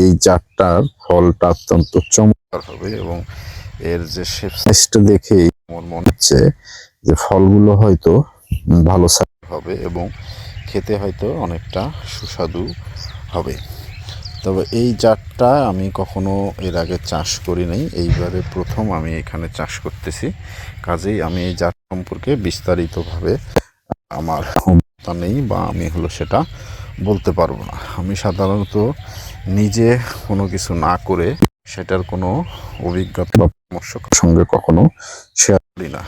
এই জাতটার ফলটা অত্যন্ত চমৎকার হবে এবং এর যে সাইজটা দেখেই আমার মনে হচ্ছে যে ফলগুলো হয়তো ভালো সাইজ হবে এবং খেতে হয়তো অনেকটা সুস্বাদু হবে। তবে এই জাতটা আমি কখনো এর আগে চাষ করি নাই, এইবারে প্রথম আমি এখানে চাষ করতেছি। কাজেই আমি এই জাত সম্পর্কে বিস্তারিতভাবে আমার ক্ষমতা নেই বা আমি হলো সেটা বলতে পারব না। আমি সাধারণত নিজে কোনো কিছু না করে সেটার কোনো অভিজ্ঞতা বা পরামর্শ সঙ্গে কখনো শেয়ার করি না।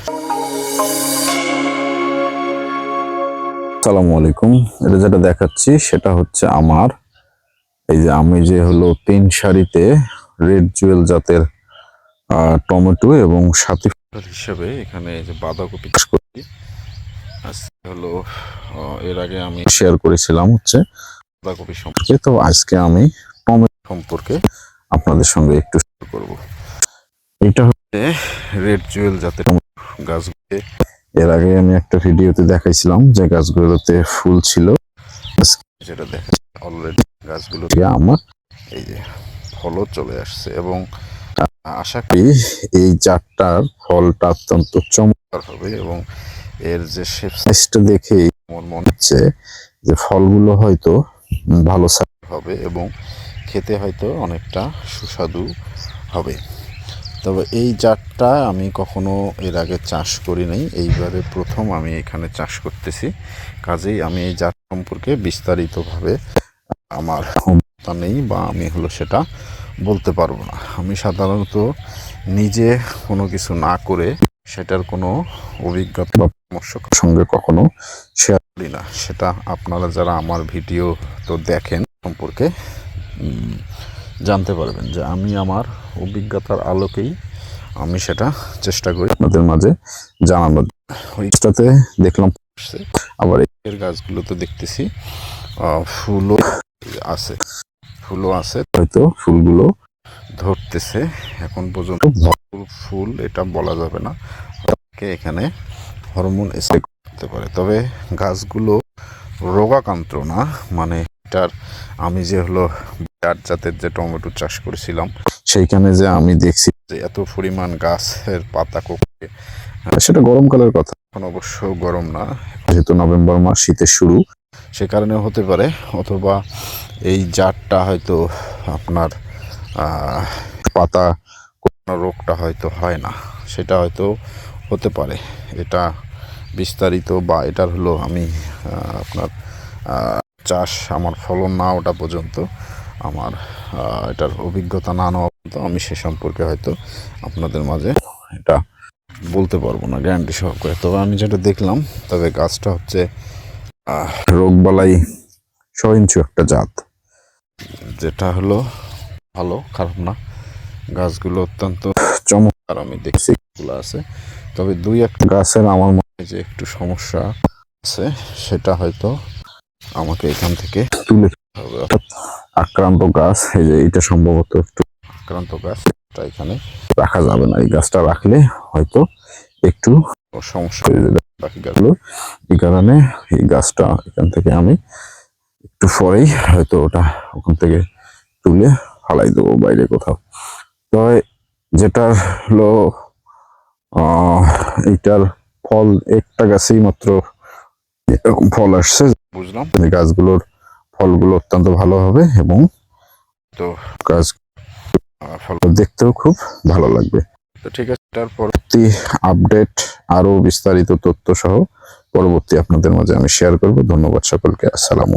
সালামু আলাইকুম। এটা যেটা দেখাচ্ছি সেটা হচ্ছে আমার। এই যে আমি যে হলো তিন সারিতে রেড জুয়েল জাতের টমেটো এবং সাথে হিসেবে এখানে যে বাঁধাকপি চাষ করছি হলো আহ, এর আগে আমি শেয়ার করেছিলাম হচ্ছে বাঁধাকপি সম্পর্কে। তো আজকে আমি টমেটো সম্পর্কে আপনাদের সঙ্গে একটু শেয়ার করব। এটা হচ্ছে রেড জুয়েল জাতের টমেটো গাছগুলো এর আগে আমি একটা ভিডিওতে দেখাইছিলাম যে গাছগুলোতে ফুল ছিল। যেটা দেখা অলরেডি গাছগুলো আমার এই যে ফলও চলে আসছে এবং আশা করি এই জাতটার ফলটা অত্যন্ত চমৎকার হবে এবং এর যে শেপ দেখেই আমার মনে হচ্ছে যে ফলগুলো হয়তো ভালো হবে এবং খেতে হয়তো অনেকটা সুস্বাদু হবে। তবে এই জাতটা আমি কখনো এর আগে চাষ করি নাই। এইবারে প্রথম আমি এখানে চাষ করতেছি। কাজেই আমি এই জাত সম্পর্কে বিস্তারিতভাবে আমার অভিজ্ঞতা নেই বা আমি হলো সেটা বলতে পারব না। আমি সাধারণত নিজে কোনো কিছু না করে সেটার কোনো অভিজ্ঞতা বা পরামর্শ সঙ্গে কখনো শেয়ার করি না। সেটা আপনারা যারা আমার ভিডিও তো দেখেন সম্পর্কে জানতে পারবেন যে আমি আমার অভিজ্ঞতার আলোকেই আমি সেটা চেষ্টা করি আপনাদের মাঝে জানানোর। ওইটাতে দেখলাম আবার এর গাছগুলোতে দেখতেছি ফুলও আছে। ফুলও আছে, হয়তো ফুলগুলো ধরতেছে এখন পর্যন্ত ভরপুর ফুল এটা বলা যাবে না। এখানে হরমোন এসে করতে পারে। তবে গাছগুলো রোগাক্রান্ত না মানে এটার আমি যে হলো বিরাট জাতের যে টমেটো চাষ করেছিলাম সেইখানে যে আমি দেখছি যে এত পরিমাণ গাছের পাতা কোপে সেটা গরমকালের কথা। এখন অবশ্য গরম না যেহেতু নভেম্বর মাস শীতের শুরু সে কারণে হতে পারে অথবা এই জাতটা হয়তো আপনার পাতা কোনো রোগটা হয়তো হয় না, সেটা হয়তো হতে পারে। এটা বিস্তারিত বা এটার হলো আমি আপনার চাষ, আমার ফলন না ওটা পর্যন্ত, আমার এটার অভিজ্ঞতা না নেওয়া পর্যন্ত আমি সে সম্পর্কে হয়তো আপনাদের মাঝে এটা বলতে পারব না, গ্যারান্টি সহকারে। তবে আমি যেটা দেখলাম, তবে গাছটা হচ্ছে রোগবালাই সহিংসু একটা জাত। যেটা হলো ভালো, খারাপ না। গাছগুলো অত্যন্ত চমৎকার, আমি দেখছি গুলো আছে। তবে দুই একটা গাছের আমার মনে যে একটু সমস্যা আছে, সেটা হয়তো আমাকে এখান থেকে তুলে হবে। অর্থাৎ আক্রান্ত গাছ, এই যে এটা সম্ভবত একটু আক্রান্ত গাছ, এটা এখানে রাখা যাবে না। এই গাছটা রাখলে হয়তো একটু সমস্যা হয়ে যাবে। বাকি গাছগুলো, এই কারণে এই গাছটা এখান থেকে আমি একটু পরেই হয়তো ওটা ওখান থেকে তুলে ফালাই দেবো বাইরে কোথাও। তবে যেটার হলো আহ, এইটার ফল একটা গাছেই মাত্র এরকম ফল আসছে। বুঝলাম। গাছগুলোর ফলগুলো অত্যন্ত ভালো হবে এবং তো গাছ ফল দেখতেও খুব ভালো লাগবে। তো ঠিক আছে এটার পরবর্তী আপডেট আরও বিস্তারিত তথ্য সহ পরবর্তী আপনাদের মাঝে আমি শেয়ার করব। ধন্যবাদ সকলকে আসসালামু